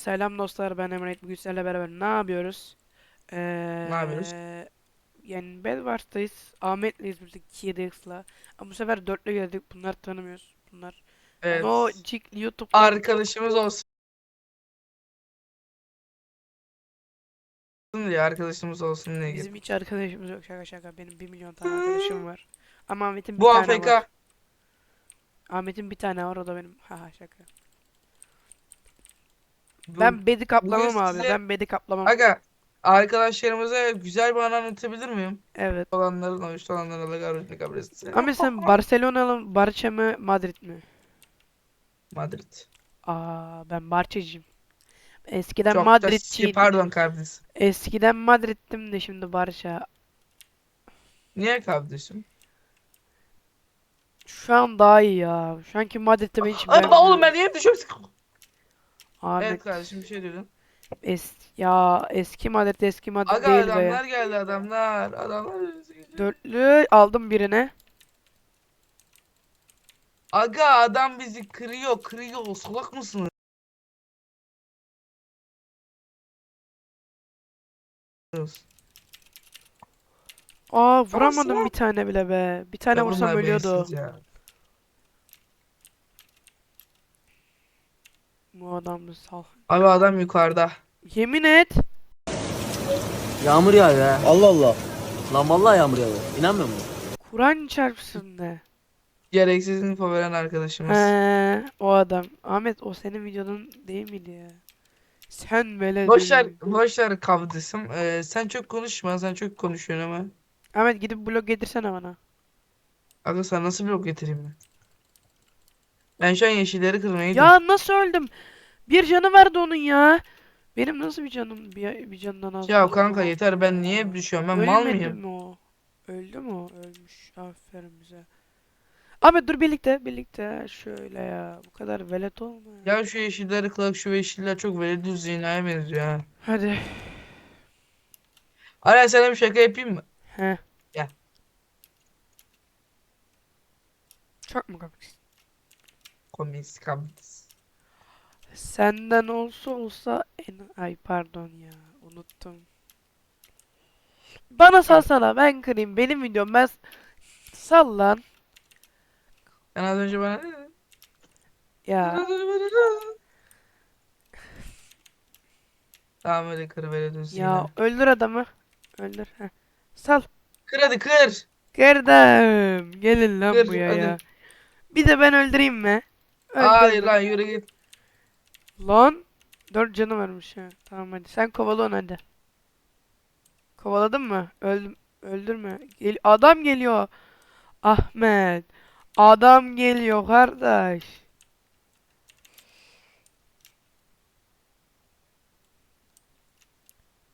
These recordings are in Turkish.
Selam dostlar ben Emre. Bugün sizlerle beraber ne yapıyoruz? Ee, Ne yapıyoruz? Yani Bedwars'tayız. Ahmet'leyiz birlikte KDX'la. Ama bu sefer dörtlü geldik. Bunlar tanımıyoruz. Bunlar. Evet. No Cik YouTube'da Arkadaşımız olsun diye arkadaşımız olsun diye. bizim hiç arkadaşımız yok. Şaka şaka. Benim 1 milyon tane arkadaşım var. Ama Ahmet'in bir Bu tane AFK. var. Ahmet'in bir tane var o da benim. Haha şaka. Ben bedi kaplamam abi. size- Ben bedi kaplamam. Aga arkadaşlarımıza güzel bir anı anlatabilir miyim? Evet. Olanların, hoş olanların Allah kahretsin kabresi. Ahmet sen Barcelona'lı Barça mı, Madrid mi? Madrid. Aa ben Barçacıyım. Eskiden Çok da Madridciydim. pardon kardeşim. Eskiden Madrid'dim de şimdi Barça. Niye kardeşim? Şu an daha iyi ya. Şu anki Madrid'de ben hiç Ay, beğenmiyorum. oğlum ben niye düşüyorum? Ahmet Evet kardeşim bir şey diyordun. es ya eski Madrid eski Madrid Aga değil be. adamlar geldi adamlar. Adamlar. Dörtlü aldım birine. Aga adam bizi kırıyor kırıyor. Salak mısın? Aa vuramadım bir tane bile be. Bir tane Ya vursam bunlar ölüyordu. beyinsiz ya. Bu adamdı sal. Abi adam yukarıda. Yemin et. Yağmur yağıyor ha. Allah Allah. Lan vallahi yağmur yağıyor. İnanmıyor musun? Kur'an çarpsın de. Gereksiz info veren arkadaşımız. He, o adam. Ahmet o senin videonun değil miydi ya? Sen böyle Boşver, boşver kavdısım. Ee, sen çok konuşma, sen çok konuşuyorsun ama. Ahmet gidip blok getirsene bana. Aga sana nasıl blok getireyim ben? Ben şu an yeşilleri gidiyorum. Ya nasıl öldüm? Bir canı vardı onun ya. Benim nasıl bir canım bir, bir candan az? Ya oldu kanka yeter ben niye düşüyorum ben mal Ölmedi mıyım? mi o? Öldü mü o? Ölmüş. Aferin bize. Ahmet dur birlikte birlikte şöyle ya. Bu kadar velet olma ya. Ya şu yeşilleri kılak şu yeşiller çok veli düz zinaya benziyor ha. Hadi. Ara sana bir şaka yapayım mı? He. Gel. Çok mu komik? Komünist kavdis. Senden olsa olsa en... Ay pardon ya. Unuttum. Bana salsana ben kırayım. Benim videom ben... Sal lan. Sen az önce bana ne dedin? Ya. Az önce bana ne dedin? Tamam öyle kır veli düz Ya zinaya. öldür adamı. Öldür. Heh. Sal. Kır hadi kır. Kırdım. Gelin lan Kır, buraya hadi. ya. Bir de ben öldüreyim mi? Hayır lan yürü git. Lan. Dört canı varmış ha. Tamam hadi. Sen kovala onu hadi. Kovaladın mı? Öldüm. Öldürme. Gel adam geliyor. Ahmet. Adam geliyor kardeş.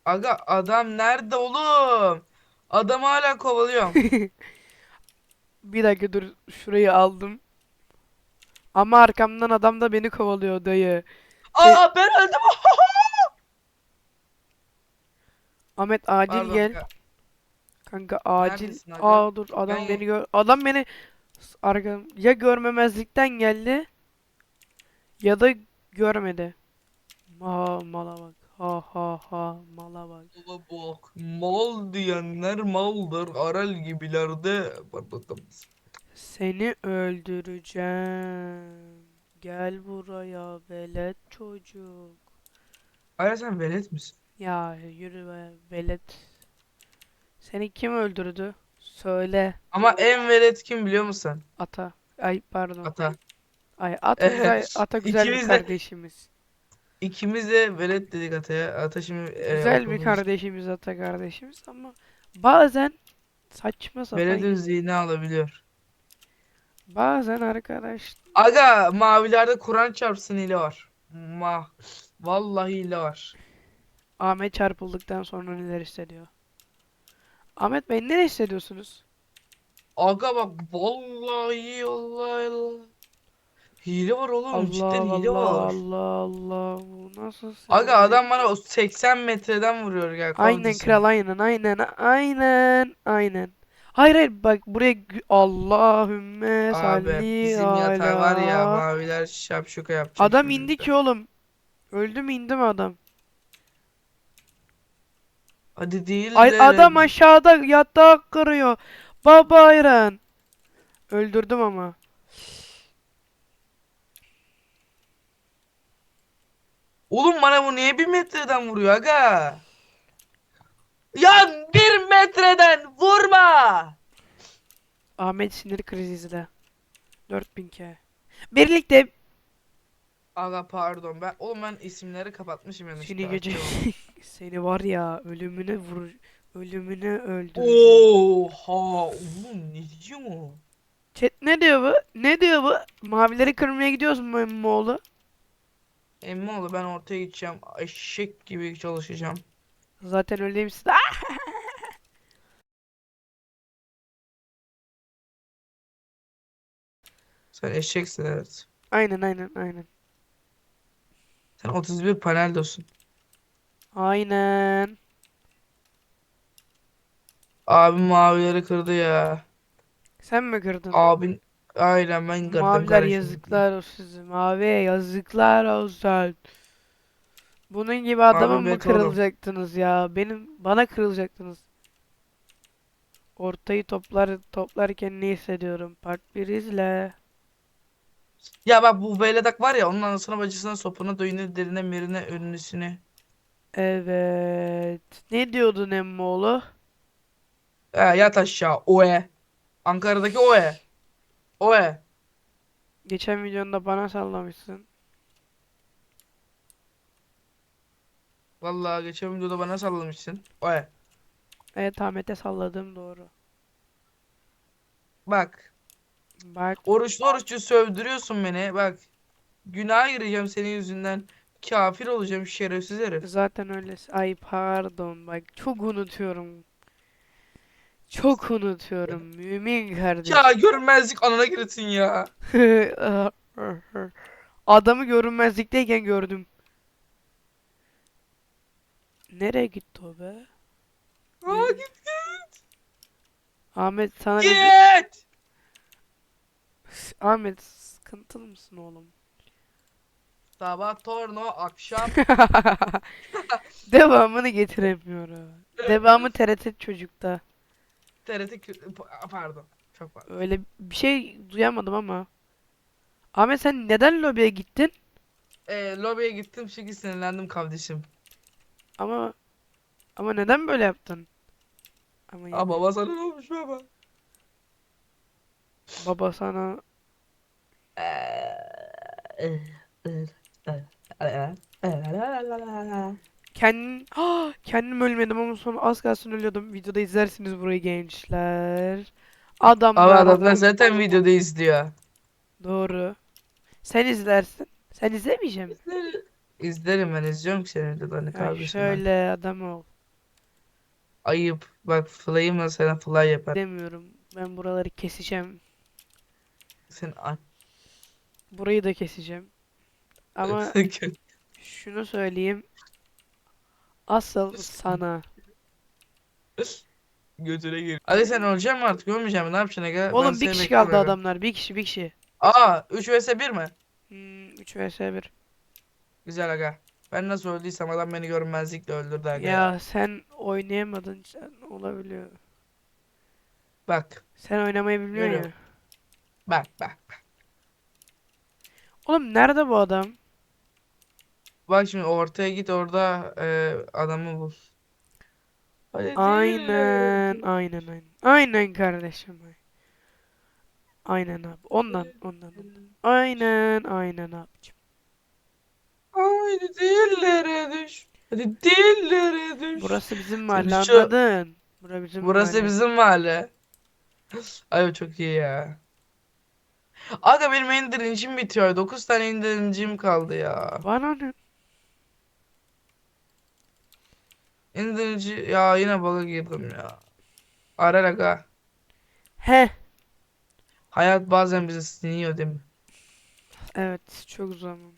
Aga adam nerede oğlum? Adamı hala kovalıyorum. Bir dakika dur. Şurayı aldım. Ama arkamdan adam da beni kovalıyor dayı. Aa ben öldüm. Ahmet acil Pardon, gel. ka- Kanka acil. Neredesin aga? Aa dur adam Ben- beni gör. Adam beni arkam ya görmemezlikten geldi ya da görmedi. Ma mala bak. Ha ha ha mala bak. Mala bak. Mal diyenler maldır. Aral gibilerde. Bak bakalım. Seni öldüreceğim. Gel buraya velet çocuk. Ara sen velet misin? Ya yürü be velet. Seni kim öldürdü? Söyle Ama en velet kim biliyor musun? ata. Ay pardon. Ata. Ay ata güzel, Evet. ata güzel bir İkimiz de- kardeşimiz. İkimiz de velet dedik Ata'ya. Ata şimdi e, Güzel bir okulumuz- kardeşimiz ata kardeşimiz ama bazen saçma sapan Veledin zihni alabiliyor. Bazen arkadaş Aga mavilerde Kur'an çarpsın hile var. Ma. Vallahi hile var. Ahmet çarpıldıktan sonra neler hissediyor? Ahmet Bey ne hissediyorsunuz? Aga bak vallahi vallahi Allah. Hile var oğlum cidden hile Allah var. Allah Allah bu nasıl Aga adam bana o 80 metreden vuruyor ya Aynen kardeşim. kral aynen aynen aynen aynen. Hayır hayır bak buraya gü- Allahümme Abi salli bizim yatağı var ya ala. maviler şapşuka yapacak Adam şimdi indi bize. ki oğlum. Öldü mü indi mi adam? Hadi değil Ay de. adam aşağıda yatağı kırıyor. Baba hayran. Öldürdüm ama. Oğlum bana bu niye bir metreden vuruyor aga? Ya bir metreden vurma! Ahmet sinir krizi izle. 4000k. Birlikte Aga pardon ben oğlum ben isimleri kapatmışım yanlışlıkla. seni gece seni var ya ölümüne vur ölümüne öldüreceğim. Oha oğlum ne diyor o? Chat ne diyor bu? Ne diyor bu? Mavileri kırmaya gidiyoruz mu Emmoğlu? Emmoğlu ben ortaya gideceğim. Eşek gibi çalışacağım. Zaten öyleymişsin. Sen eşeksin evet. Aynen aynen aynen. Sen 31 paneldosun. Aynen. Abim mavileri kırdı ya. Sen mi kırdın? Abin aynen ben kırdım Maviler kardeşim. yazıklar olsun. Mavi yazıklar olsun. Bunun gibi Mavi mı bet oğlum. kırılacaktınız ya? Benim bana kırılacaktınız. Ortayı toplar toplarken ne hissediyorum? Part 1 izle. Ya bak bu Veledak var ya onun anasına bacısına sopuna döyüne derine mirine önlüsüne. Evet. Ne diyordun Emmoğlu? He yat aşağı oe. Ankara'daki oe. Oe. Geçen videonda bana sallamışsın. Vallahi geçen videoda bana sallamışsın. Oe. Evet Ahmet'e salladım doğru. Bak. Bak Oruçlu oruçlu sövdürüyorsun beni. Bak. Günaha gireceğim senin yüzünden. Kafir olacağım şerefsiz herif. zaten öyle. Ay pardon bak çok unutuyorum. Çok unutuyorum mümin kardeşim. Ya görünmezlik anana girsin ya. Adamı görünmezlikteyken gördüm. Nereye gitti o be? Aa git git. Ahmet sana ne Git. Ahmet sıkıntılı mısın oğlum? Sabah torno akşam. Devamını getiremiyorum. Devamı TRT çocukta. TRT kü- Pa- pardon. Çok pardon. Öyle bir şey duyamadım ama. Ahmet sen neden lobiye gittin? Ee, lobiye gittim çünkü sinirlendim kardeşim. Ama ama neden böyle yaptın? Ama Aa baba sana ne olmuş baba? baba sana Kendim, Ah, kendim ölmedim ama sonra az kalsın ölüyordum. Videoda izlersiniz burayı gençler. Adamlar Abi adamlar adam- zaten videoda izliyor. Doğru. Sen izlersin. Sen izlemeyecek misin? İzlerim ben izliyorum ki senin videolarını Ya kardeşim ben. şöyle adam ol. Ayıp. Bak fly'ım da sana fly yapar. Demiyorum. Ben buraları keseceğim. Sen a- Burayı da keseceğim. Ama şunu söyleyeyim. Asıl sana. götüne gir. Hadi sen öleceksin mi artık? Mi? Ne yapacaksın aga? Ben Oğlum bir seni kişi kaldı adamlar. Bir kişi bir kişi. Aa 3 vs 1 mi? Hmm, 3 vs 1. Güzel aga. Ben nasıl öldüysem adam beni görmezlikle öldürdü aga. Ya sen oynayamadın. Sen olabiliyor. Bak. Sen oynamayı bilmiyorsun ya. Görüyorum. Bak bak. Oğlum nerede bu adam? Bak şimdi ortaya git orada e, adamı bul. Hadi. Aynen, aynen, aynen. Aynen kardeşim. Aynen abi. Ondan, ondan, ondan. Aynen, aynen abicim. Haydi dillere düş. Hadi dillere düş. Burası bizim mahalle şu- anladın. Burası bizim Burası mahalle. bizim mahalle. Ay çok iyi ya. Aga benim indirincim bitiyor. 9 tane indirincim kaldı ya. Bana ne? İndirici ya yine bug'a girdim ya. Arar aga. He. Hayat bazen bizi siniyor değil mi? Evet, çok zaman.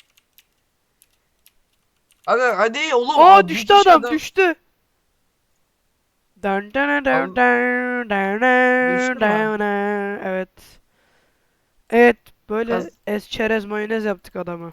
Aga hadi oğlum. Aa düştü adam, düştü. Dun dun Düştü mü? dun dun. Evet. Evet, böyle Az- es çerez mayonez yaptık adama.